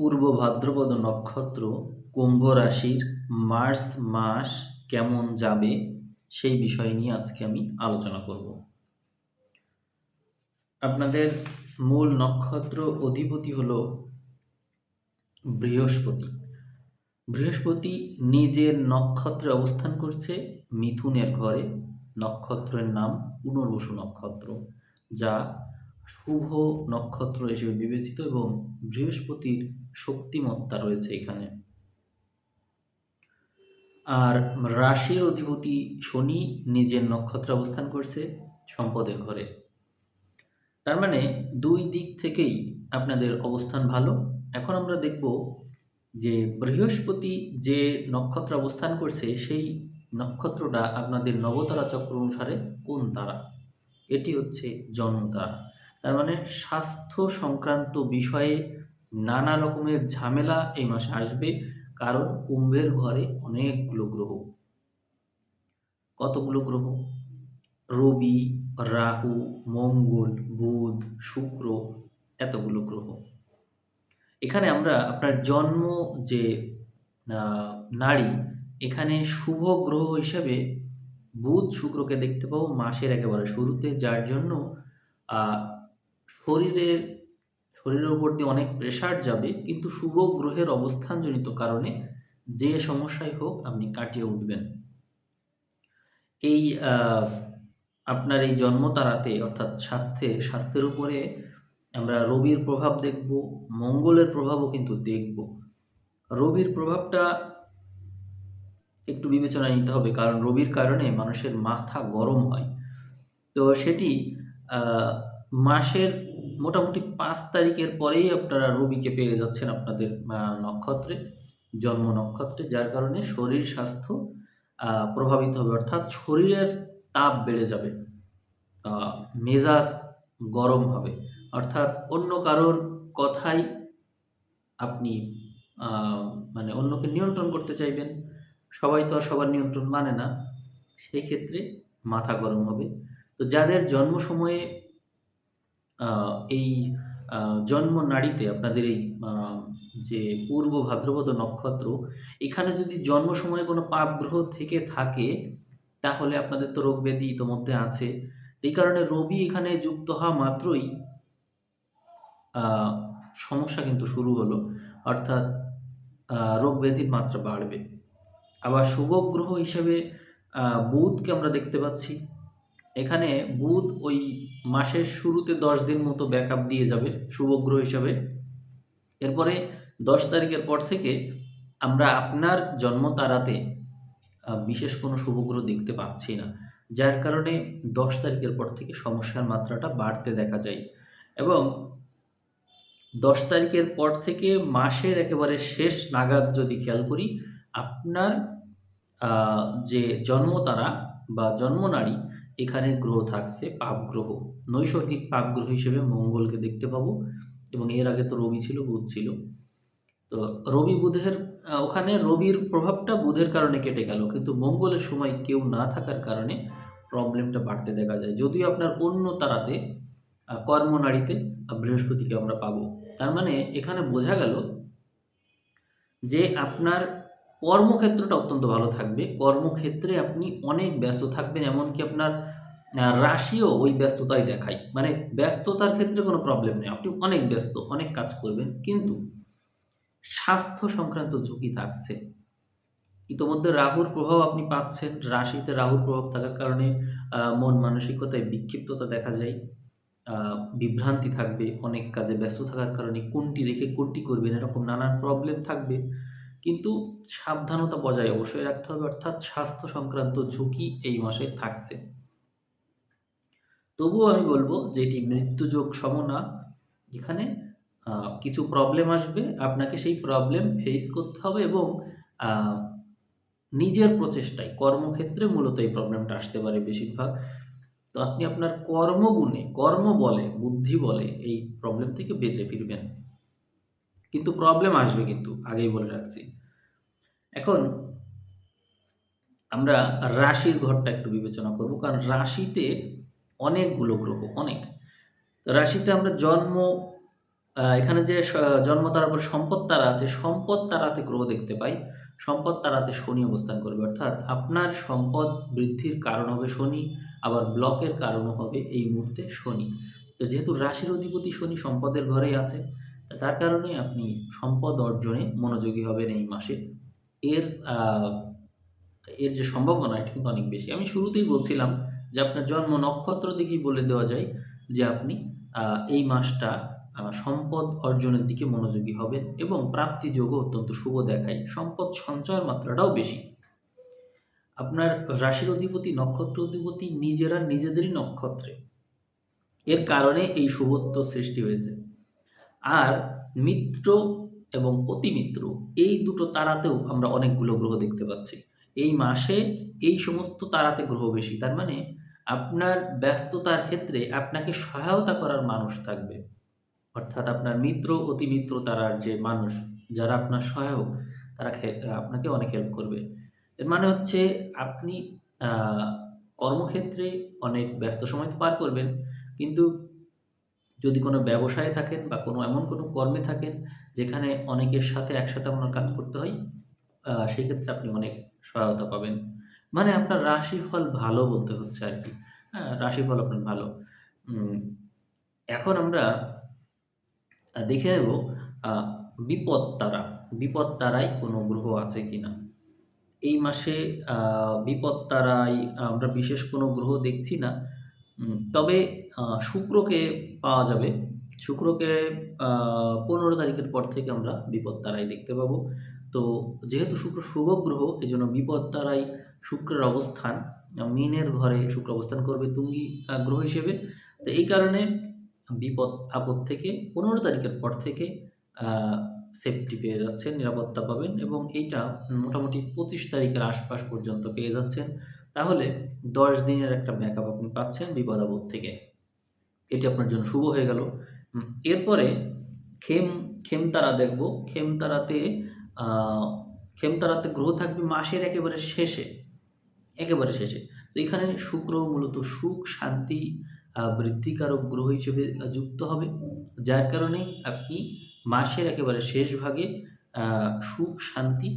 পূর্ব ভাদ্রপদ নক্ষত্র কুম্ভ রাশির মার্চ মাস কেমন যাবে সেই বিষয় নিয়ে আজকে আমি আলোচনা করব। আপনাদের মূল নক্ষত্র অধিপতি হলো বৃহস্পতি। বৃহস্পতি নিজের নক্ষত্রে অবস্থান করছে মিথুনের ঘরে। নক্ষত্রের নাম পুনর্বসু নক্ষত্র, যা শুভ নক্ষত্র হিসেবে বিবেচিত এবং বৃহস্পতির শক্তিমত্তা রয়েছে এখানে। আর রাশির অধিপতি শনি নিজের নক্ষত্রে অবস্থান করছে সম্পদের ঘরে। তার মানে দুই দিক থেকেই আপনাদের অবস্থান ভালো। এখন আমরা দেখব যে বৃহস্পতি যে নক্ষত্রে অবস্থান করছে, সেই নক্ষত্রটা আপনাদের নবতারা চক্র অনুসারে কোন তারা? এটি হচ্ছে জন্মতারা। তার মানে স্বাস্থ্য সংক্রান্ত বিষয়ে নানা রকমের ঝামেলা এই মাসে আসবে, কারণ কুম্ভের ঘরে অনেকগুলো গ্রহ। কতগুলো গ্রহ? রবি, রাহু, মঙ্গল, বুধ, শুক্র, এতগুলো গ্রহ। এখানে আমরা আপনার জন্ম যে নারী, এখানে শুভ গ্রহ হিসেবে বুধ শুক্রকে দেখতে পাবো মাসের একেবারে শুরুতে, যার জন্য শরীরের শরীরের উপর দিয়ে অনেক প্রেশার যাবে, কিন্তু শুভ গ্রহের অবস্থানজনিত কারণে যে সমস্যাই হোক আপনি কাটিয়ে উঠবেন। এই আপনার এই জন্ম তারাতে অর্থাৎ স্বাস্থ্যে, স্বাস্থ্যের উপরে আমরা রবির প্রভাব দেখব, মঙ্গলের প্রভাবও কিন্তু দেখব। রবির প্রভাবটা একটু বিবেচনায় নিতে হবে, কারণ রবির কারণে মানুষের মাথা গরম হয়। তো সেটি মাসের মোটামুটি পাঁচ তারিখের পরেই আপনারা রবিকে পেয়ে যাচ্ছেন আপনাদের নক্ষত্রে, জন্ম নক্ষত্রে, যার কারণে শরীর স্বাস্থ্য প্রভাবিত হবে। অর্থাৎ শরীরের তাপ বেড়ে যাবে মেজাজ গরম হবে। অর্থাৎ অন্য কারোর কথাই আপনি মানে অন্যকে নিয়ন্ত্রণ করতে চাইবেন। সবাই তো আর সবার নিয়ন্ত্রণ মানে না। সেই ক্ষেত্রে মাথা গরম হবে। তো যাদের জন্ম সময়ে এই জন্ম নাড়িতে আপনাদের এই যে পূর্ব ভাদ্রপদ নক্ষত্র, এখানে যদি জন্ম সময়ে কোনো পাপ গ্রহ থেকে থাকে, তাহলে আপনাদের তো রোগ ব্যাধি ইতোমধ্যে আছে। এই কারণে রবি এখানে যুক্ত হওয়া মাত্রই সমস্যা কিন্তু শুরু হলো। অর্থাৎ রোগ ব্যাধির মাত্রা বাড়বে। আবার শুভ গ্রহ হিসেবে বুধকে আমরা দেখতে পাচ্ছি। এখানে বুধ ওই মাসের শুরুতে দশ দিন মতো ব্যাকআপ দিয়ে যাবে, শুভগ্রহ হিসাবে। এরপরে দশ তারিখের পর থেকে আমরা আপনার জন্ম তারাতে বিশেষ কোনো শুভগ্রহ দেখতে পাচ্ছি না। যার কারণে দশ তারিখের পর থেকে সমস্যার মাত্রাটা বাড়তে দেখা যায়। এবং দশ তারিখের পর থেকে মাসের একেবারে শেষ নাগাদ যদি খেয়াল করি, আপনার যে জন্ম তারা বা জন্ম নারী এখানে গ্রহ থাকছে পাপ গ্রহ। নৈসর্গিক পাপ গ্রহ হিসেবে মঙ্গলকে দেখতে পাবো এবং এর আগে তো রবি ছিল, বুধ ছিল। তো রবি বুধের ওখানে রবির প্রভাবটা বুধের কারণে কেটে গেল। কিন্তু মঙ্গলের সময় কেউ না থাকার কারণে প্রবলেমটা বাড়তে দেখা যায়। যদিও আপনার অন্য তারাতে কর্মনারীতে বৃহস্পতিকে আমরা পাবো। তার মানে এখানে বোঝা গেল যে আপনার কর্মক্ষেত্রটা অত্যন্ত ভালো থাকবে। কর্মক্ষেত্রে আপনি অনেক ব্যস্ত থাকবেন, এমনকি আপনার রাশিও ওই ব্যস্ততাই দেখায়। মানে ব্যস্ততার ক্ষেত্রে কোনো প্রবলেম নেই। আপনি অনেক ব্যস্ত, অনেক কাজ করবেন, কিন্তু স্বাস্থ্য সংক্রান্ত ঝুঁকি থাকছে। ইতোমধ্যে রাহুর প্রভাব আপনি পাচ্ছেন। রাশিতে রাহুর প্রভাব থাকার কারণে মন মানসিকতায় বিক্ষিপ্ততা দেখা যায়। বিভ্রান্তি থাকবে, অনেক কাজে ব্যস্ত থাকার কারণে। কোনটি রেখে কোনটি করবেন, এরকম নানান প্রবলেম থাকবে। কিন্তু সাবধানতা বজায় অবশ্যই রাখতে হবে, অর্থাৎ স্বাস্থ্য সংক্রান্ত ঝুঁকি এই মাসে থাকছে। তবুও আমি বলব যে এটি মৃত্যুযোগ সম না। এখানে কিছু প্রবলেম আসবে, আপনাকে সেই প্রবলেম ফেস করতে হবে এবং নিজের প্রচেষ্টায়, কর্মক্ষেত্রে মূলত এই প্রবলেমটা আসতে পারে বেশিরভাগ। তো আপনি আপনার কর্মগুণে, কর্ম বলে, বুদ্ধি বলে এই প্রবলেম থেকে বেঁচে ফিরবেন। কিন্তু প্রবলেম আসবে কিন্তু আগেই বলে রাখছি এখন আমরা রাশির ঘরটা একটু বিবেচনা করব কারণ রাশিতে অনেকগুলো গ্রহ অনেক তো রাশিতে আমরা জন্ম এখানে যে জন্ম তারার পর সম্পদ তারা আছে, সম্পদ তারাতে গ্রহ দেখতে পাই। সম্পদ তারাতে শনি অবস্থান করবে। অর্থাৎ আপনার সম্পদ বৃদ্ধির কারণ হবে শনি, আবার ব্লকের কারণও হবে এই মুহূর্তে শনি। তো যেহেতু রাশির অধিপতি শনি সম্পদের ঘরেই আছে, তার কারণে আপনি সম্পদ অর্জনে মনোযোগী হবেন এই মাসে। এর এর যে সম্ভাবনা এটা কিন্তু অনেক বেশি। আমি শুরুতেই বলছিলাম যে আপনার জন্ম নক্ষত্র দেখেই বলে দেওয়া যায় যে আপনি এই মাসটা সম্পদ অর্জনের দিকে মনোযোগী হবেন এবং প্রাপ্তি যোগও অত্যন্ত শুভ দেখায়। সম্পদ সঞ্চয়ের মাত্রাটাও বেশি। আপনার রাশির অধিপতি, নক্ষত্র অধিপতি নিজেরা নিজেদেরই নক্ষত্রে। এর কারণে এই শুভত্ব সৃষ্টি হয়েছে। আর মিত্র এবং অতিমিত্র এই দুটো তারাতেও আমরা অনেকগুলো গ্রহ দেখতে পাচ্ছি। এই মাসে এই সমস্ত তারাতে গ্রহ বেশি। তার মানে আপনার ব্যস্ততার ক্ষেত্রে আপনাকে সহায়তা করার মানুষ থাকবে। অর্থাৎ আপনার মিত্র, অতিমিত্র তারার যে মানুষ, যারা আপনার সহায়ক, তারা আপনাকে অনেক হেল্প করবে। এর মানে হচ্ছে আপনি কর্মক্ষেত্রে অনেক ব্যস্ত সময় তো পার করবেন। কিন্তু যদি কোনো ব্যবসায় থাকেন বা কোনো এমন কোনো কর্মে থাকেন, যেখানে অনেকের সাথে একসাথে আপনার কাজ করতে হয়, সেই ক্ষেত্রে আপনি অনেক সহায়তা পাবেন। মানে আপনার রাশিফল ভালো বলতে হচ্ছে আর কি হ্যাঁ? রাশিফল আপনার ভালো। এখন আমরা দেখে নেব বিপদ তারা। বিপদ তারায় কোনো গ্রহ আছে কি না এই মাসে বিপদ তারায় আমরা বিশেষ কোনো গ্রহ দেখছি না। তবে শুক্রকে পাওয়া যাবে। শুক্রকে পনেরো তারিখের পর থেকে আমরা বিপদ তারায় দেখতে পাবো। তো যেহেতু শুক্র শুভ গ্রহ, এই জন্য বিপদ তারায় শুক্রের অবস্থান মিনের ঘরে শুক্র অবস্থান করবে তুঙ্গি গ্রহ হিসেবে। তো এই কারণে বিপদ আপদ থেকে ১৫ তারিখের পর থেকে সেফটি পেয়ে যাচ্ছেন, নিরাপত্তা পাবেন এবং এইটা মোটামুটি ২৫ তারিখের আশপাশ পর্যন্ত পেয়ে যাচ্ছেন। তাহলে ১০ দিনের একটা ব্যাকআপ আপনি পাচ্ছেন বিপদ-আপদ থেকে। এটি আপনার জন্য শুভ হয়ে গেল। এরপরে খেম খেমতারা দেখব। খেমতারাতে খেমতারাতে গ্রহ থাকবে মাসের একেবারে শেষে, একেবারে শেষে। তো এখানে শুক্র মূলত সুখ, শান্তি বৃদ্ধিকারক গ্রহ হিসেবে যুক্ত হবে। যার কারণে আপনি মাসের একেবারে শেষ ভাগে সুখ, শান্তি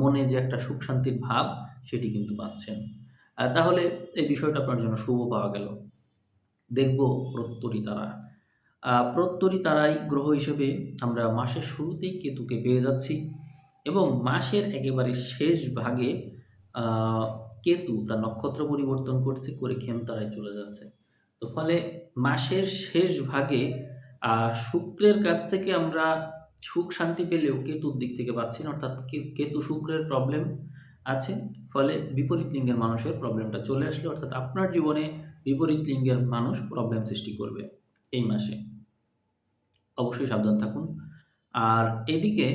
মনে যে একটা সুখ শান্তির ভাব সেটি কিন্তু পাচ্ছেন। তাহলে এই বিষয়টা আপনার জন্য শুভ পাওয়া গেল। দেখব প্রত্যরী তারা। প্রত্যরী তারায় গ্রহ হিসেবে আমরা মাসের শুরুতেই কেতুকে পেয়ে যাচ্ছি এবং মাসের একেবারে শেষ ভাগে কেতু তার নক্ষত্র পরিবর্তন করছে, করে খেমতারায় চলে যাচ্ছে। তো ফলে মাসের শেষ ভাগে শুক্রের কাছ থেকে আমরা সুখ শান্তি পেলেও কেতুর দিক থেকে পাচ্ছি না। অর্থাৎ কেতু শুক্রের প্রবলেম আছে। ফলে বিপরীত লিঙ্গের মানুষের প্রবলেমটা চলে আসলো। অর্থাৎ আপনার জীবনে বিপরীত লিঙ্গের মানুষ প্রবলেম সৃষ্টি করবে এই মাসে। অবশ্যই সাবধান থাকুন। আর এদিকে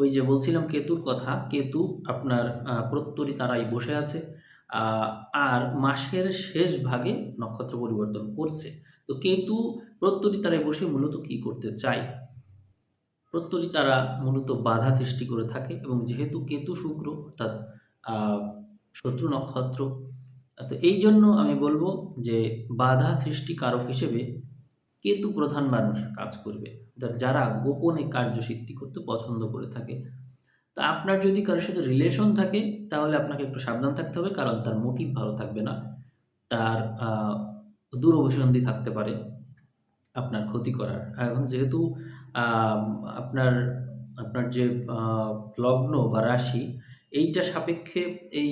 ওই যে বলছিলাম কেতুর কথা, কেতু আপনার প্রত্যরী তারায় বসে আছে। আর মাসের শেষ ভাগে নক্ষত্র পরিবর্তন করছে। তো কেতু প্রত্যরী তারায় বসে মূলত কি করতে চায়? প্রত্যরী তারা মূলত বাধা সৃষ্টি করে থাকে এবং যেহেতু কেতু শুক্র অর্থাৎ শত্রু নক্ষত্র। আ এই জন্য আমি বলব যে বাধা সৃষ্টিকারক হিসেবে কেতু প্রধান মানুষ কাজ করবে। যারা গোপনে কার্যসিদ্ধি করতে পছন্দ করে থাকে। তো আপনার যদি কারোর সাথে রিলেশন থাকে, তাহলে আপনাকে একটু সাবধান থাকতে হবে। কারণ তার মোটিভ ভালো থাকবে না। তার দূরভিসন্ধি থাকতে পারে আপনার ক্ষতি করার। এখন যেহেতু আপনার আপনার যে লগ্ন বা রাশি এইটা সাপেক্ষে এই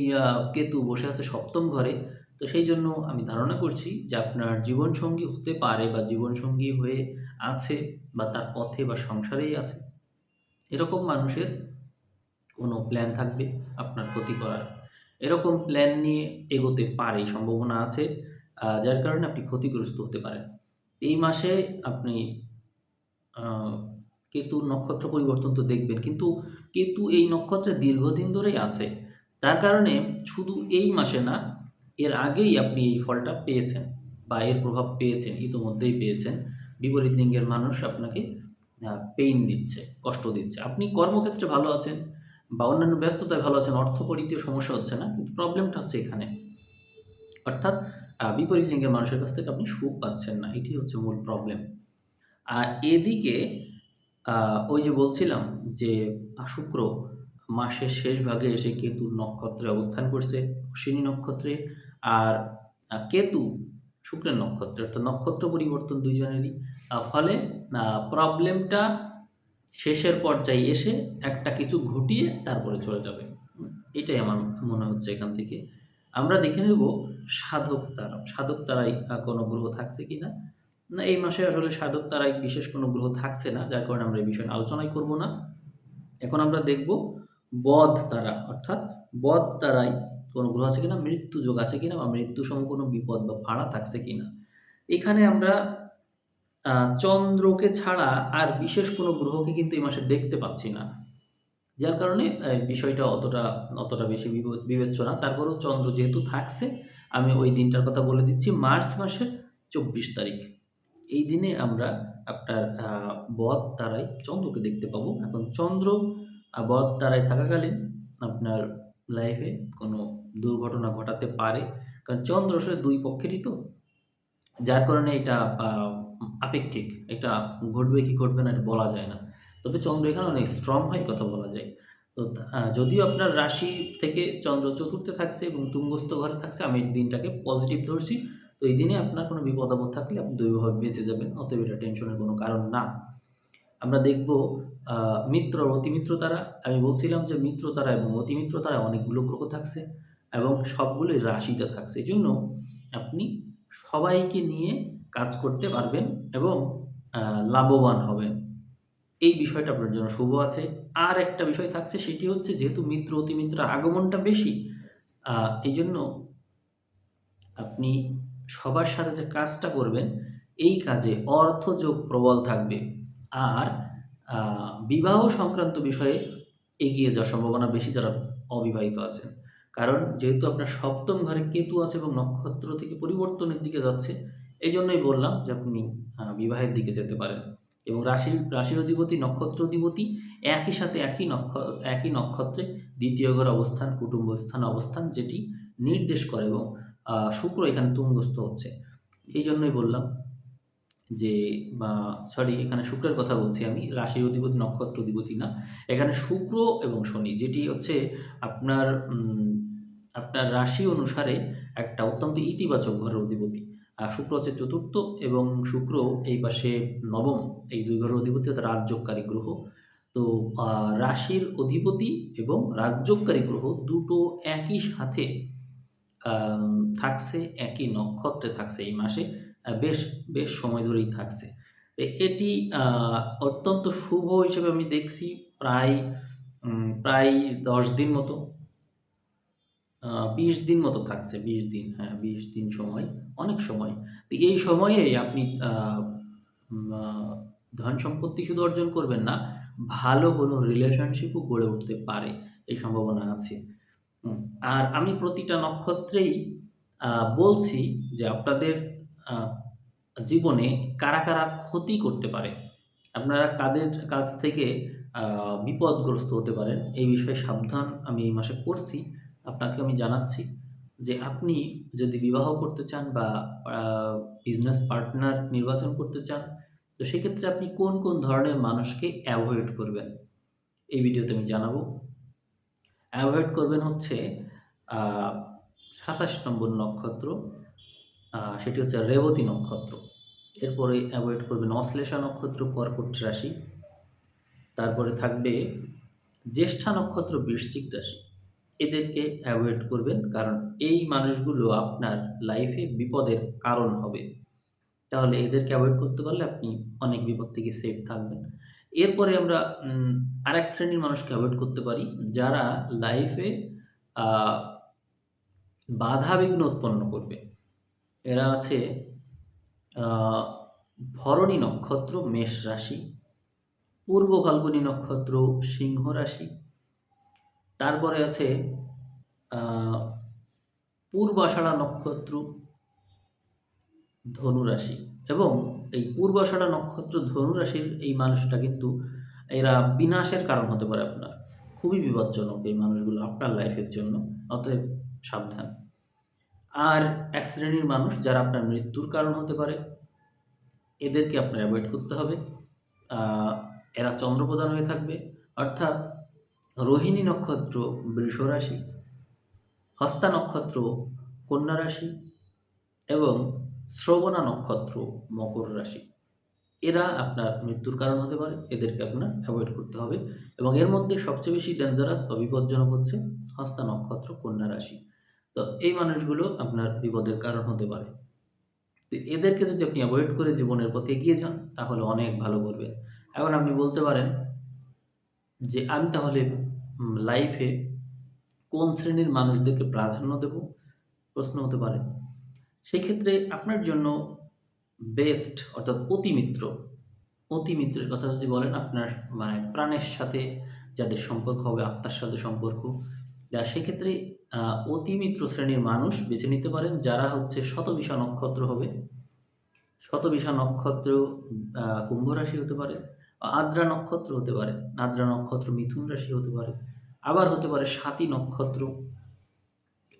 কেতু বসে আছে সপ্তম ঘরে। তো সেই জন্য আমি ধারণা করছি যে আপনার জীবনসঙ্গী হতে পারে বা জীবনসঙ্গী হয়ে আছে বা তার পথে বা সংসারেই আছে। এরকম মানুষের কোনো প্ল্যান থাকবে আপনার ক্ষতি করার। এরকম প্ল্যান নিয়ে এগোতে পারে, সম্ভাবনা আছে। যার কারণে আপনি ক্ষতিগ্রস্ত হতে পারেন। এই মাসে আপনি আ কেতুর নক্ষত্র পরিবর্তন তো দেখবেন। কিন্তু কেতু এই নক্ষত্রে দীর্ঘদিন ধরেই আছে। তার কারণে শুধু এই মাসে না, এর আগেই আপনি এই ফলটা পেয়েছেন বা এর প্রভাব পেয়েছেন, ইতোমধ্যেই পেয়েছেন। বিপরীত লিঙ্গের মানুষ আপনাকে পেইন দিচ্ছে, কষ্ট দিচ্ছে। আপনি কর্মক্ষেত্রে ভালো আছেন বা অন্যান্য ব্যস্ততায় ভালো আছেন, অর্থকড়িতেও সমস্যা হচ্ছে না। কিন্তু প্রবলেমটা হচ্ছে এখানে। অর্থাৎ বিপরীত লিঙ্গের মানুষের কাছ থেকে আপনি সুখ পাচ্ছেন না। এটি হচ্ছে মূল প্রবলেম। আর এদিকে ওই যে বলছিলাম যে শুক্র মাসের শেষ ভাগে এসে কেতুর নক্ষত্রে অবস্থান করছে, অশ্বিনী নক্ষত্রে। আর কেতু শুক্রের নক্ষত্রে, অর্থাৎ নক্ষত্র পরিবর্তন দুইজনেরই। ফলে প্রবলেমটা শেষের পর্যায়ে এসে একটা কিছু ঘটিয়ে তারপরে চলে যাবে। এটাই আমার মনে হচ্ছে এখান থেকে। আমরা দেখে নেব সাধক তারা, সাধক তারাই কোনো গ্রহ থাকছে কিনা। না এই মাসে আসলে সাধক তারাই বিশেষ কোনো গ্রহ থাকছে না, যার কারণে আমরা এই বিষয়ে আলোচনাই করব না। এখন আমরা দেখব বধ তারা, অর্থাৎ বধ তারাই কোনো গ্রহ আছে কিনা, মৃত্যু যোগ আছে কিনা, বা মৃত্যু সম কোনো বিপদ বা ভাড়া থাকছে কিনা। এখানে আমরা চন্দ্রকে ছাড়া আর বিশেষ কোনো গ্রহকে কিন্তু এই মাসে দেখতে পাচ্ছি না। যার কারণে বিষয়টা অতটা অতটা বেশি বিবে- বিবেচ্য না। তারপরেও চন্দ্র যেহেতু থাকছে, আমি ওই দিনটার কথা বলে দিচ্ছি, মার্চ মাসের চব্বিশ তারিখ। এই দিনে আমরা আপনার বধ তারাই চন্দ্রকে দেখতে পাবো। এখন চন্দ্র বধ তারাই থাকাকালীন আপনার লাইফে কোনো দুর্ঘটনা ঘটাতে পারে। কারণ চন্দ্র আসলে দুই পক্ষেরই তো। যার কারণে এটা আপেক্ষিক। এটা ঘটবে কি ঘটবে না এটা বলা যায় না। তবে চন্দ্র এখানে অনেক স্ট্রং হয় কথা বলা যায়। তো যদিও আপনার রাশি থেকে চন্দ্র চতুর্থে থাকছে এবং তুঙ্গস্থ ঘরে থাকছে, আমি দিনটাকে পজিটিভ ধরছি। তো এই দিনে আপনার কোনো বিপদ আপদ থাকলে আপনি দৈবভাবে বেঁচে যাবেন, অতএব এটা টেনশনের কোনো কারণ না। আমরা দেখব মিত্র অতিমিত্র তারা আমি বলছিলাম যে মিত্র তারা এবং অতিমিত্র তারা অনেকগুলো গ্রহ থাকছে এবং সবগুলোই রাশিতে থাকছে। এই জন্য আপনি সবাইকে নিয়ে কাজ করতে পারবেন এবং লাভবান হবেন। এই বিষয়টা আপনার জন্য শুভ আছে। আর একটা বিষয় থাকছে, সেটি হচ্ছে যেহেতু মিত্র অতিমিত্র আগমনটা বেশি এই জন্য আপনি সবার সাথে যে কাজটা করবেন, এই কাজে অর্থযোগ প্রবল থাকবে। আর বিবাহ সংক্রান্ত বিষয়ে এগিয়ে যাওয়ার সম্ভাবনা বেশি যারা অবিবাহিত আছেন। কারণ যেহেতু আপনার সপ্তম ঘরে কেতু আছে এবং নক্ষত্র থেকে পরিবর্তনের দিকে যাচ্ছে এই জন্যই বললাম যে আপনি বিবাহের দিকে যেতে পারেন। এবং রাশির রাশির অধিপতি, নক্ষত্র অধিপতি একই সাথে একই নক্ষ, একই নক্ষত্রে দ্বিতীয় ঘর অবস্থান কুটুম্ব স্থান অবস্থান যেটি নির্দেশ করে এবং শুক্র এখানে তুঙ্গস্থ হচ্ছে। এই জন্যই বললাম যে, বা সরি এখানে শুক্রের কথা বলছি আমি রাশির অধিপতি, নক্ষত্র অধিপতি না। এখানে শুক্র এবং শনি, যেটি হচ্ছে আপনার আপনার রাশি অনুসারে একটা অত্যন্ত ইতিবাচক ঘরের অধিপতি। আর শুক্র হচ্ছে চতুর্থ এবং শুক্র এই পাশে নবম, এই দুই ঘরের অধিপতি অর্থাৎ রাজযোগকারী গ্রহ। তো রাশির অধিপতি এবং রাজযোগকারী গ্রহ দুটো একই সাথে থাকছে, একই নক্ষত্রে থাকছে এই মাসে বেশ বেশ সময় ধরেই থাকছে। এটি অত্যন্ত শুভ হিসেবে আমি দেখছি প্রায় প্রায় দশ দিন মতো। বিশ দিন মতো থাকছে, বিশ দিন হ্যাঁ বিশ দিন সময়, অনেক সময়। তো এই সময়ে আপনি ধন সম্পত্তি শুধু অর্জন করবেন না, ভালো কোনো রিলেশনশিপও গড়ে উঠতে পারে, এই সম্ভাবনা আছে। আর আমি প্রতিটা নক্ষত্রেই বলছি যে আপনাদের জীবনে কারা কারা ক্ষতি করতে পারে। আপনারা কাদের কাছ থেকে বিপদগ্রস্ত হতে পারেন, এই বিষয়ে সাবধান আমি এই মাসে করছি। আপনাকে আমি জানাচ্ছি যে আপনি যদি বিবাহ করতে চান বা বিজনেস পার্টনার নির্বাচন করতে চান, তো সেক্ষেত্রে আপনি কোন কোন ধরনের মানুষকে অ্যাভয়েড করবেন? এই ভিডিওতে আমি জানাব। অ্যাভয়েড করবেন হচ্ছে সাতাশ নম্বর নক্ষত্র সেটি হচ্ছে রেবতী নক্ষত্র। এরপরে অ্যাভয়েড করবেন অশ্লেষা নক্ষত্র, কর্কট রাশি। তারপরে থাকবে জ্যেষ্ঠা নক্ষত্র, বৃশ্চিক রাশি। এদেরকে অ্যাভয়েড করবেন কারণ এই মানুষগুলো আপনার লাইফে বিপদের কারণ হবে। তাহলে এদেরকে অ্যাভয়েড করতে পারলে আপনি অনেক বিপদ থেকে সেফ থাকবেন। এরপরে আমরা উম, আরেক শ্রেণির মানুষকে অ্যাভয়েড করতে পারি যারা লাইফে বাধা বিঘ্ন উৎপন্ন করবে। এরা আছে ভরণী নক্ষত্র মেষ রাশি পূর্ব ফাল্গুনী নক্ষত্র সিংহ রাশি। তারপরে আছে পূর্বাষাঢ়া নক্ষত্র ধনু রাশি। এবং এই পূর্বাষাঢ়া নক্ষত্র ধনু রাশির এই মানুষটা কিন্তু এরা বিনাশের কারণ হতে পারে আপনার। খুবই বিপজ্জনক এই মানুষগুলো আপনার লাইফের জন্য, অতএব সাবধান। আর এক শ্রেণির মানুষ যারা আপনার মৃত্যুর কারণ হতে পারে, এদেরকে আপনার অ্যাভয়েড করতে হবে। এরা চন্দ্রপ্রধান হয়ে থাকবে। অর্থাৎ রোহিণী নক্ষত্র বৃষ রাশি, হস্তা নক্ষত্র কন্যা রাশি এবং শ্রবণা নক্ষত্র মকর রাশি। এরা আপনার মৃত্যুর কারণ হতে পারে, এদেরকে আপনার অ্যাভয়েড করতে হবে এবং এর মধ্যে সবচেয়ে বেশি ডেঞ্জারাস বা বিপজ্জনক হচ্ছে হস্তা নক্ষত্র, কন্যা রাশি। তো এই মানুষগুলো আপনার বিপদের কারণ হতে পারে। তো এদেরকে যদি আপনি অ্যাভয়েড করে জীবনের পথে এগিয়ে যান, তাহলে অনেক ভালো করবেন। এখন আপনি বলতে পারেন যে আমি তাহলে লাইফে কোন শ্রেণির মানুষদেরকে প্রাধান্য দেব? প্রশ্ন হতে পারে সেই ক্ষেত্রে আপনার জন্য বেস্ট অর্থাৎ অতিমিত্র, অতিমিত্রের কথা যদি বলেন, আপনার মানে প্রাণের সাথে যাদের সম্পর্ক হবে, আত্মার সাথে সম্পর্ক সেক্ষেত্রে অতিমিত্র শ্রেণির মানুষ বেছে নিতে পারেন যারা হচ্ছে শতবিশা নক্ষত্র হবে। শতবিশা নক্ষত্র কুম্ভ রাশি হতে পারে আদ্রা নক্ষত্র হতে পারে, আদ্রা নক্ষত্র মিথুন রাশি হতে পারে, আবার হতে পারে সাতী নক্ষত্র।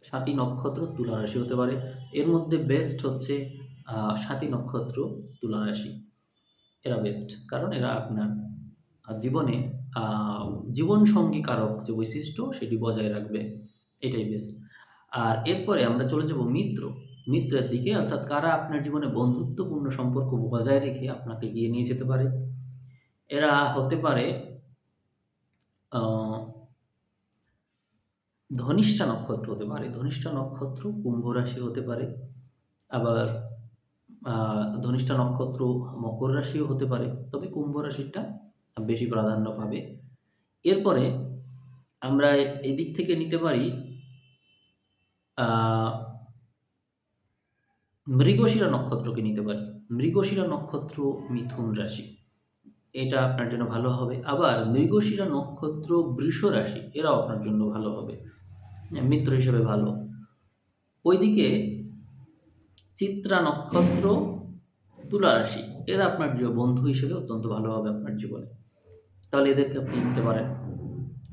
সাতী নক্ষত্র তুলা রাশি হতে পারে। এর মধ্যে বেস্ট হচ্ছে আহ, সাতী নক্ষত্র তুলা রাশি। এরা বেস্ট কারণ এরা আপনার জীবনে আহ, জীবন সঙ্গী কারক যে বৈশিষ্ট্য সেটি বজায় রাখবে। এটাই বেস্ট আর এরপরে আমরা চলে যাব মিত্র। মিত্রের দিকে অর্থাৎ কারা আপনার জীবনে বন্ধুত্বপূর্ণ সম্পর্ক বজায় রেখে আপনাকে এগিয়ে নিয়ে যেতে পারে? এরা হতে পারে ধনিষ্ঠা নক্ষত্র হতে পারে। ধনিষ্ঠা নক্ষত্র কুম্ভ রাশি হতে পারে। আবার ধনিষ্ঠা নক্ষত্র মকর রাশিও হতে পারে। তবে কুম্ভ রাশিটা বেশি প্রাধান্য পাবে। এরপরে আমরা এদিক থেকে নিতে পারি মৃগশিরা নক্ষত্রকে নিতে পারি। মৃগশিরা নক্ষত্র মিথুন রাশি। এটা আপনার জন্য ভালো হবে। আবার মৃগশিরা নক্ষত্র বৃষ রাশি, এরাও আপনার জন্য ভালো হবে। মিত্র হিসেবে ভালো। ওইদিকে চিত্রা নক্ষত্র, তুলা রাশি, এরা আপনার যে বন্ধু হিসেবে অত্যন্ত ভালো হবে আপনার জীবনে। তাহলে এদেরকে আপনি নিতে পারেন।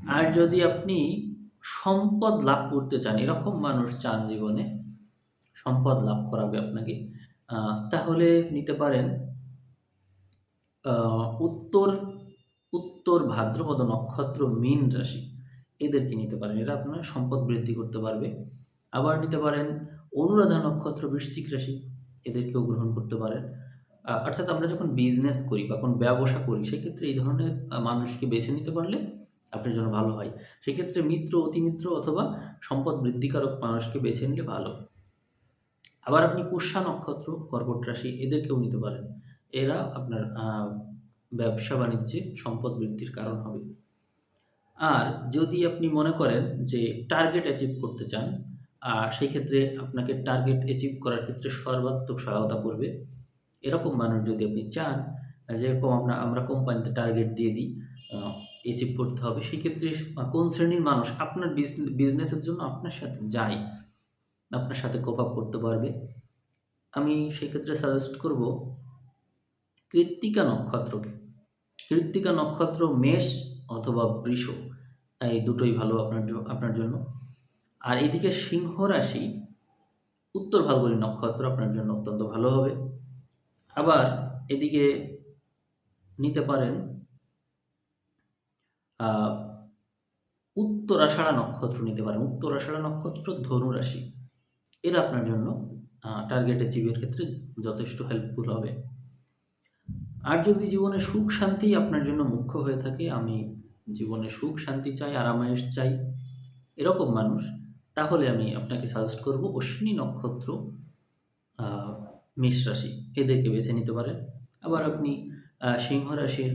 আর যদি আপনি সম্পদ লাভ করতে চান, এরকম মানুষ চান জীবনে, সম্পদ লাভ করাবে আপনাকে তাহলে নিতে পারেন উত্তর উত্তর ভাদ্রপদ নক্ষত্র মীন রাশি। এদেরকে নিতে পারেন। এরা আপনার সম্পদ বৃদ্ধি করতে পারবে। আবার নিতে পারেন অনুরাধা নক্ষত্র বৃশ্চিক রাশি, এদেরকেও গ্রহণ করতে পারেন। অর্থাৎ আমরা যখন বিজনেস করি বা কোনো ব্যবসা করি, সেক্ষেত্রে এই ধরনের মানুষকে বেছে নিতে পারলে আপনার জন্য ভালো হয়। সেক্ষেত্রে মিত্র, অতিমিত্র অথবা সম্পদ বৃদ্ধিকারক মানুষকে বেছে নিলে ভালো। আবার আপনি পুষ্যা নক্ষত্র, কর্কট রাশি, এদেরকেও নিতে পারেন। এরা আপনার ব্যবসা বাণিজ্যে সম্পদ বৃদ্ধির কারণ হবে। আর যদি আপনি মনে করেন যে টার্গেট অ্যাচিভ করতে চান আর সেই ক্ষেত্রে আপনাকে টার্গেট অ্যাচিভ করার ক্ষেত্রে সর্বাত্মক সহায়তা করবে। এরকম মানুষ যদি আপনি চান, যেরকম আমরা আমরা কোম্পানিতে টার্গেট দিয়ে দিই অ্যাচিভ করতে হবে, সেই ক্ষেত্রে কোন শ্রেণির মানুষ আপনার বিজনেসের জন্য আপনার সাথে যায়, আপনার সাথে কোপ আপ করতে পারবে। আমি সেক্ষেত্রে সাজেস্ট করব কৃত্তিকা নক্ষত্রকে। কৃত্তিকা নক্ষত্র মেষ অথবা বৃষ। এই দুটোই ভালো আপনার আপনার জন্য। আর এদিকে সিংহ রাশি উত্তর ফাল্গুনী নক্ষত্র আপনার জন্য অত্যন্ত ভালো হবে। আবার এদিকে নিতে পারেন আহ, উত্তরাষাঢ়া নক্ষত্র নিতে পারেন। উত্তর উত্তরাষাঢ়া নক্ষত্র ধনু রাশি। এরা আপনার জন্য টার্গেট অ্যাচিভের ক্ষেত্রে যথেষ্ট হেল্পফুল হবে। আর যদি জীবনে সুখ শান্তি আপনার জন্য মুখ্য হয়ে থাকে আমি জীবনে সুখ, শান্তি চাই, আরামায়েশ চাই, এরকম মানুষ, তাহলে আমি আপনাকে সাজেস্ট করব অশ্বিনী নক্ষত্র মেষ রাশি, এদেরকে বেছে নিতে পারেন। আবার আপনি সিংহ রাশির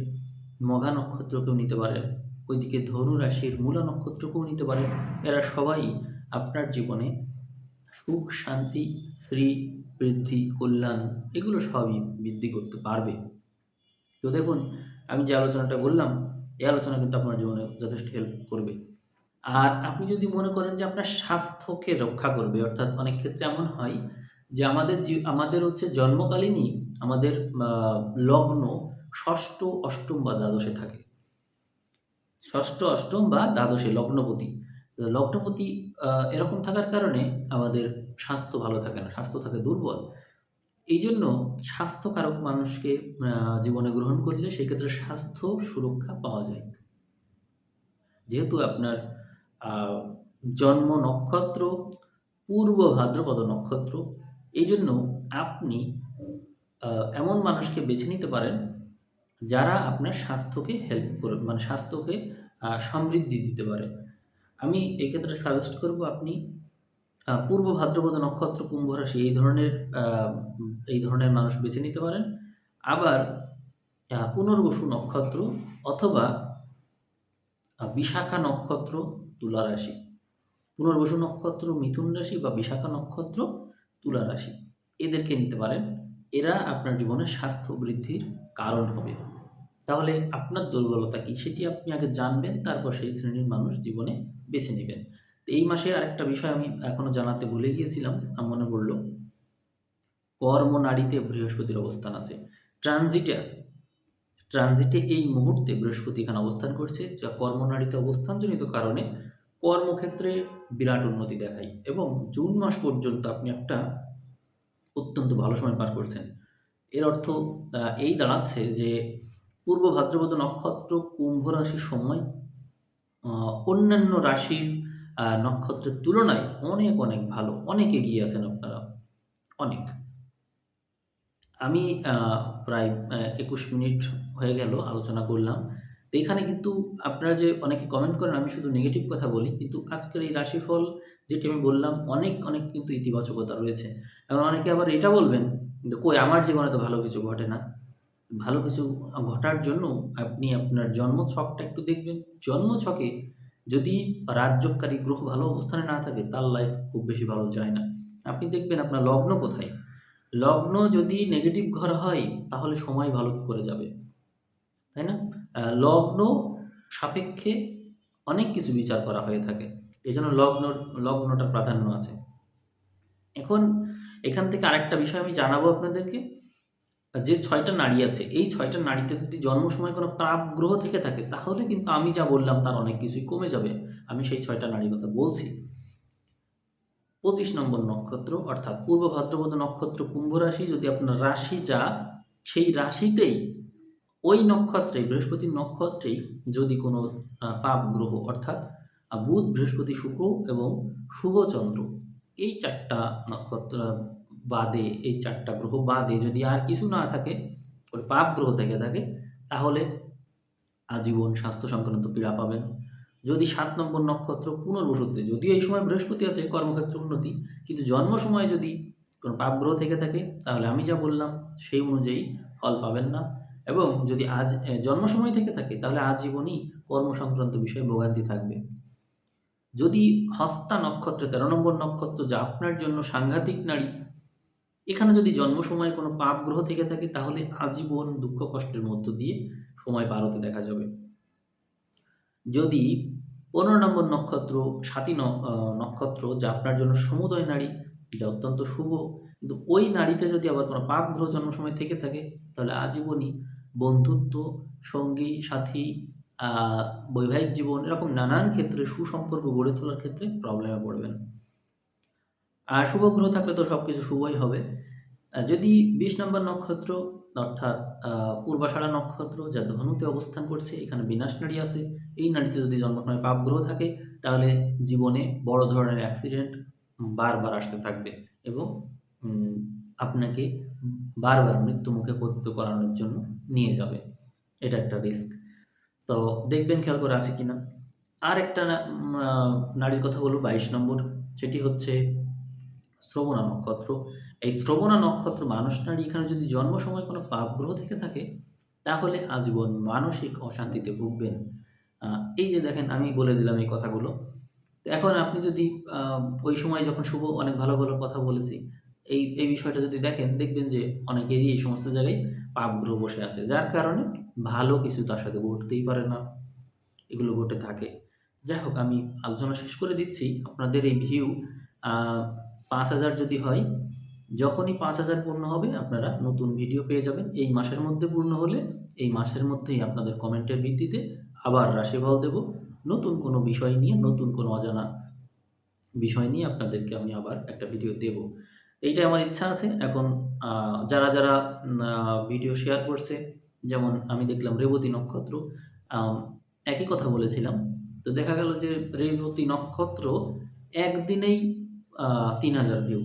মঘা নক্ষত্রকেও নিতে পারেন, ওইদিকে ধনু রাশির মূলা নক্ষত্রকেও নিতে পারেন। এরা সবাই আপনার জীবনে সুখ, শান্তি শ্রী বৃদ্ধি, কল্যাণ, এগুলো সবই বৃদ্ধি করতে পারবে। তো দেখুন, আমি যে আলোচনাটা বললাম আলোচনা কিন্তু আপনার জীবনে যথেষ্ট হেল্প করবে। আর আপনি যদি মনে করেন যে আপনার স্বাস্থ্যকে রক্ষা করবে, অর্থাৎ অনেক ক্ষেত্রে এমন হয় যে আমাদের আমাদের হচ্ছে জন্মকালীনই আমাদের লগ্ন ষষ্ঠ, অষ্টম বা দ্বাদশে থাকে। ষষ্ঠ, অষ্টম বা দ্বাদশে লগ্নপতি। লগ্নপতি এরকম থাকার কারণে আমাদের স্বাস্থ্য ভালো থাকে না, স্বাস্থ্য থাকে দুর্বল। এই জন্য স্বাস্থ্যকারক মানুষকে জীবনে গ্রহণ করলে সেক্ষেত্রে স্বাস্থ্য সুরক্ষা পাওয়া যায়। যেহেতু আপনার জন্ম নক্ষত্র, পূর্ব ভাদ্রপদ নক্ষত্র এই জন্য আপনি এমন মানুষকে বেছে নিতে পারেন যারা আপনার স্বাস্থ্যকে হেল্প করে মানে স্বাস্থ্যকে সমৃদ্ধি দিতে পারে। আমি এক্ষেত্রে সাজেস্ট করব আপনি পূর্ব ভাদ্রপদ নক্ষত্র, কুম্ভ রাশি এই ধরনের এই ধরনের মানুষ বেছে নিতে পারেন। আবার পুনর্বসু নক্ষত্র অথবা বিশাখা নক্ষত্র তুলা রাশি। পুনর্বসু নক্ষত্র মিথুন রাশি বা বিশাখা নক্ষত্র তুলা রাশি। এদেরকে নিতে পারেন। এরা আপনার জীবনে স্বাস্থ্য বৃদ্ধির কারণ হবে। তাহলে আপনার দুর্বলতা কি? সেটি আপনি আগে জানবেন, তারপর সেই শ্রেণির মানুষ জীবনে বেছে নেবেন। এই মাসে আরেকটা বিষয় আমি এখনও জানাতে ভুলে গিয়েছিলাম, আমার মনে পড়ল। কর্ম নারীতে বৃহস্পতির অবস্থান আছে, ট্রানজিটে আছে। ট্রানজিটে এই মুহূর্তে বৃহস্পতি এখানে অবস্থান করছে, যা কর্মনারীতে অবস্থানজনিত কারণে কর্মক্ষেত্রে বিরাট উন্নতি দেখায় এবং জুন মাস পর্যন্ত আপনি একটা অত্যন্ত ভালো সময় পার করছেন। এর অর্থ এই দাঁড়াচ্ছে যে পূর্ব ভাদ্রপদ নক্ষত্র কুম্ভ রাশির সময় অন্যান্য রাশির নক্ষত্রের তুলনায় অনেক অনেক ভালো। অনেক এগিয়ে আছেন আপনারা। অনেক। আমি প্রায় একুশ মিনিট হয়ে গেল আলোচনা করলাম। তো এখানে কিন্তু আপনারা যে অনেকে কমেন্ট করেন, আমি শুধু নেগেটিভ কথা বলি, কিন্তু আজকের এই রাশিফল যেটি আমি বললাম, অনেক অনেক কিন্তু ইতিবাচকতা রয়েছে। এবং অনেকে আবার এটা বলবেন কই, আমার জীবনে তো ভালো কিছু ঘটে না। ভালো কিছু ঘটার জন্য আপনি আপনার জন্ম ছকটা একটু দেখবেন। জন্ম ছকে যদি রাজ্যকারী গ্রহ ভালো অবস্থানে না থাকে, তার লাইফ খুব বেশি ভালো যায় না। আপনি দেখবেন আপনার লগ্ন কোথায়? লগ্ন যদি নেগেটিভ ঘর হয়, তাহলে সময় ভালো করে যাবে। তাই না? লগ্ন সাপেক্ষে অনেক কিছু বিচার করা হয়ে থাকে। এই জন্য লগ্ন, লগ্নটার প্রাধান্য আছে। এখন এখান থেকে আরেকটা বিষয় আমি জানাব আপনাদেরকে। যে ছয়টা নারী আছে, এই ছয়টা নারীতে যদি জন্ম সময় কোনো পাপ গ্রহ থেকে থাকে, তাহলে কিন্তু আমি যা বললাম তার অনেক কিছুই কমে যাবে। আমি সেই ছয়টা নারীর কথা বলছি। পঁচিশ নম্বর নক্ষত্র, অর্থাৎ পূর্ব ভাদ্রপদ নক্ষত্র কুম্ভ রাশি, যদি আপনার রাশি যা, সেই রাশিতেই ওই নক্ষত্রে, বৃহস্পতি নক্ষত্রেই যদি কোনো পাপ গ্রহ, অর্থাৎ বুধ, বৃহস্পতি শুক্র এবং শুভচন্দ্র এই চারটা নক্ষত্র বাদে, এই চারটা গ্রহ বাদে যদি আর কিছু না থাকে পাপ গ্রহ থেকে থাকে, তাহলে আজীবন স্বাস্থ্য সংক্রান্ত পীড়া পাবেন। যদি সাত নম্বর নক্ষত্র পুনর্বসুতে, যদিও এই সময় বৃহস্পতি আছে, কর্মক্ষেত্র উন্নতি, কিন্তু জন্ম সময় যদি কোনো পাপ গ্রহ থেকে থাকে, তাহলে আমি যা বললাম, সেই অনুযায়ী ফল পাবেন না। এবং যদি আজ জন্ম সময় থেকে থাকে, তাহলে আজীবনই কর্ম সংক্রান্ত বিষয়ে ভোগান্তি থাকবে। যদি হস্তা নক্ষত্র, তেরো নম্বর নক্ষত্র, যা আপনার জন্য সাংঘাতিক নারী এখানে যদি জন্ম সময় কোনো পাপ গ্রহ থেকে থাকে, তাহলে আজীবন দুঃখ কষ্টের মধ্য দিয়ে সময় পার হতে দেখা যাবে। যদি পনেরো নম্বর নক্ষত্র সাতী ন- নক্ষত্র, যা আপনার জন্য সমুদয় নারী, যা অত্যন্ত শুভ, কিন্তু ওই নারীতে যদি আবার কোনো পাপ গ্রহ জন্ম সময় থেকে থাকে, তাহলে আজীবনই বন্ধুত্ব, সঙ্গী, সাথী বৈবাহিক জীবন, এরকম নানান ক্ষেত্রে সুসম্পর্ক গড়ে তোলার ক্ষেত্রে প্রবলেমে পড়বেন। আর শুভ গ্রহ থাকলে তো সব কিছু শুভই হবে। যদি বিশ নম্বর নক্ষত্র, অর্থাৎ পূর্বাষাঢ়া নক্ষত্র, যা ধনুতে অবস্থান করছে, এখানে বিনাশ নারী আছে, এই নারীতে যদি জন্মসময় পাপ গ্রহ থাকে, তাহলে জীবনে বড় ধরনের অ্যাক্সিডেন্ট বারবার আসতে থাকবে এবং আপনাকে বারবার মৃত্যুমুখে পতিত করানোর জন্য নিয়ে যাবে। এটা একটা রিস্ক তো দেখবেন খেয়াল করে আছে কিনা। আর একটা নারীর কথা বলব, বাইশ নম্বর। সেটি হচ্ছে শ্রবণা নক্ষত্র। এই শ্রবণা নক্ষত্র মানুষ নারী, এখানে যদি জন্ম সময় কোনো পাপ গ্রহ থেকে থাকে, তাহলে আজীবন মানসিক অশান্তিতে ভুগবেন। এই যে দেখেন, আমি বলে দিলাম এই কথাগুলো। তো এখন আপনি যদি ওই সময় যখন শুভ, অনেক ভালো ভালো কথা বলেছি, এই এই বিষয়টা যদি দেখেন, দেখবেন যে অনেকেরই এই সমস্ত জায়গায় পাপ গ্রহ বসে আছে, যার কারণে ভালো কিছু তার সাথে ঘটতেই পারে না। এগুলো ঘটে থাকে। যাই হোক, আমি আলোচনা শেষ করে দিচ্ছি। আপনাদের এই ভিউ পাঁচ হাজার যদি হয় যখনই পাঁচ হাজার পূর্ণ হবে আপনারা নতুন ভিডিও পেয়ে যাবেন। এই মাসের মধ্যে পূর্ণ হলে এই মাসের মধ্যেই আপনাদের কমেন্টের ভিত্তিতে আবার রাশিফল দেব। নতুন কোনো বিষয় নিয়ে নতুন কোনো অজানা বিষয় নিয়ে আপনাদেরকে আমি আবার একটা ভিডিও দেব। এইটাই আমার ইচ্ছা আছে। এখন যারা, যারা ভিডিও শেয়ার করছে যেমন আমি দেখলাম রেবতী নক্ষত্র একই কথা বলেছিলাম। তো দেখা গেল যে রেবতী নক্ষত্র একদিনেই আ ৩০০০ ভিউ।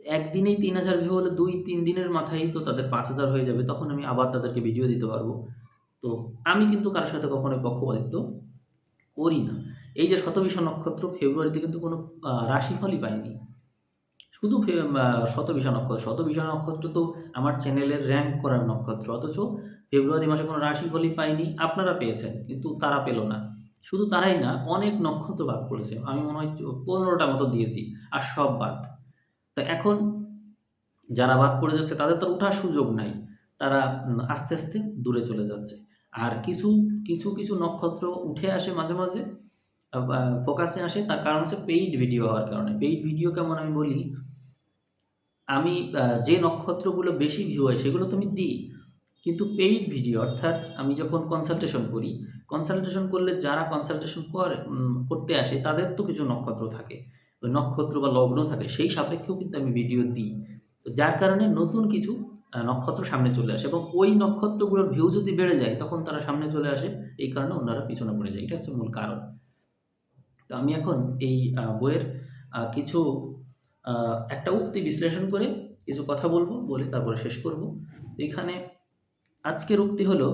একদিনেই ৩০০০ ভিউ হলে ২-৩ দিনের মাথায়ই তো তাদের ৫০০০ হয়ে যাবে। তখন আমি আবার তাদেরকে ভিডিও দিতে পারব। তো আমি কিন্তু কারও সাথে কখনোই পক্ষপাতিত্ব করি না। এই যে শতবিষা নক্ষত্র, ফেব্রুয়ারিতে কিন্তু কোনো রাশিফলই পায়নি। শুধু শতবিষা নক্ষত্র। শতবিষা নক্ষত্র তো আমার চ্যানেলের র‍্যাংক করার নক্ষত্র। অথচ ফেব্রুয়ারি মাসে কোনো রাশিফলই পায়নি। আপনারা পেয়েছেন। কিন্তু তারা পেল না। শুধু তারাই না অনেক নক্ষত্র বাদ পড়েছে। আমি মনে হয় পনেরোটা মতো দিয়েছি। আর সব বাদ। তো এখন যারা বাদ পড়ে যাচ্ছে তাদের তো উঠার সুযোগ নাই। তারা আস্তে, আস্তে দূরে চলে যাচ্ছে। আর কিছু, কিছু, কিছু নক্ষত্র উঠে আসে মাঝে, মাঝে ফোকাসে আসে তার কারণ হচ্ছে পেইড ভিডিও হওয়ার কারণে। পেইড ভিডিও কেমন আমি বলি আমি যে নক্ষত্রগুলো বেশি ভিউ হয় সেগুলো তো আমি দিই। কিন্তু পেইড ভিডিও অর্থাৎ আমি যখন কনসালটেশন করি, কনসালটেশন করলে যারা কনসালটেশন করে করতে আসে, তাদের তো কিছু নক্ষত্র থাকে। ওই নক্ষত্র বা লগ্ন থাকে, সেই সাপেক্ষেও কিন্তু আমি ভিডিও দিই। তো যার কারণে নতুন কিছু নক্ষত্র সামনে চলে আসে এবং ওই নক্ষত্রগুলোর ভিউ যদি বেড়ে যায়, তখন তারা সামনে চলে আসে। এই কারণে অন্যরা পিছনে পড়ে যায়। এটা হচ্ছে মূল কারণ। তো আমি এখন এই বইয়ের কিছু একটা উক্তি বিশ্লেষণ করে কিছু কথা বলব, বলে তারপরে শেষ করব। এখানে আজকের উক্তি হলো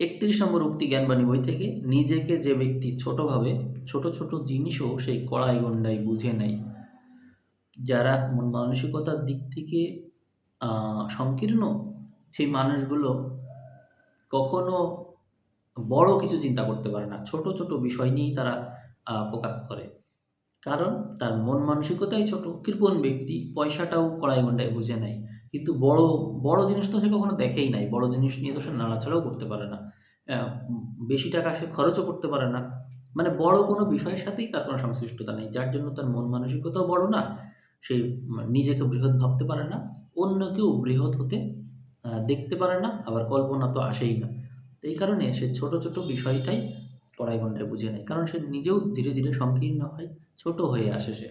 ৩১ নম্বর উক্তি জ্ঞানবাণী বই থেকে, "নিজেকে যে ব্যক্তি ছোট ভাবে, ছোট, ছোট জিনিসও সেই কড়াই গণ্ডায় বুঝে নেয়।" যারা মন মানসিকতার দিক থেকে সংকীর্ণ সেই মানুষগুলো কখনো বড় কিছু চিন্তা করতে পারে না। ছোট, ছোট বিষয় নিয়েই তারা ফোকাস করে। কারণ তার মন মানসিকতাই ছোট। কৃপণ ব্যক্তি পয়সাটাও কড়াই গণ্ডায় বুঝে নেয়। কিন্তু বড়, বড় জিনিস তো সে কখনো দেখেই নাই। বড় জিনিস নিয়ে তো সে নাড়াছাড়াও করতে পারে না। বেশি টাকা সে খরচও করতে পারে না। মানে বড় কোনো বিষয়ের সাথেই তার কোনো সংশ্লিষ্টতা নেই। যার জন্য তার মন মানসিকতাও বড় না। সে নিজেকে বৃহৎ ভাবতে পারে না। অন্য কেউ বৃহৎ হতে দেখতে পারে না। আবার কল্পনা তো আসেই না। তো এই কারণে সে ছোট, ছোট বিষয়টাই কড়াই গণ্ডায় বুঝে নেয়। কারণ সে নিজেও ধীরে, ধীরে সংকীর্ণ হয়, ছোট হয়ে আসে সে।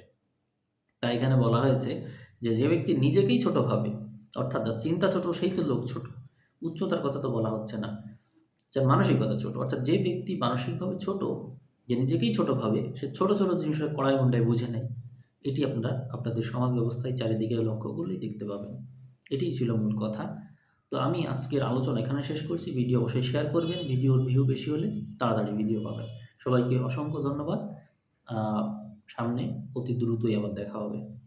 তাই এখানে বলা হয়েছে যে, "যে ব্যক্তি নিজেকেই ছোট ভাবে, অর্থাৎ যার চিন্তা ছোট সেই তো লোক ছোট।" উচ্চতার কথা তো বলা হচ্ছে না। যার মানসিকতা ছোট। অর্থাৎ যে ব্যক্তি মানসিকভাবে ছোট, যে নিজেকেই ছোট ভাবে, সে ছোট, ছোট জিনিসের কড়াই গণ্ডায় বুঝে নেয়। এটি আপনারা আপনাদের সমাজ ব্যবস্থায় চারিদিকে লক্ষ্য করলেই দেখতে পাবেন। এটিই ছিল মূল কথা। তো আমি আজকের আলোচনা এখানে শেষ করছি। ভিডিও অবশ্যই শেয়ার করবেন। ভিডিওর ভিউ বেশি হলে তাড়াতাড়ি ভিডিও পাবেন। সবাইকে অসংখ্য ধন্যবাদ। সামনে অতি দ্রুতই আবার দেখা হবে।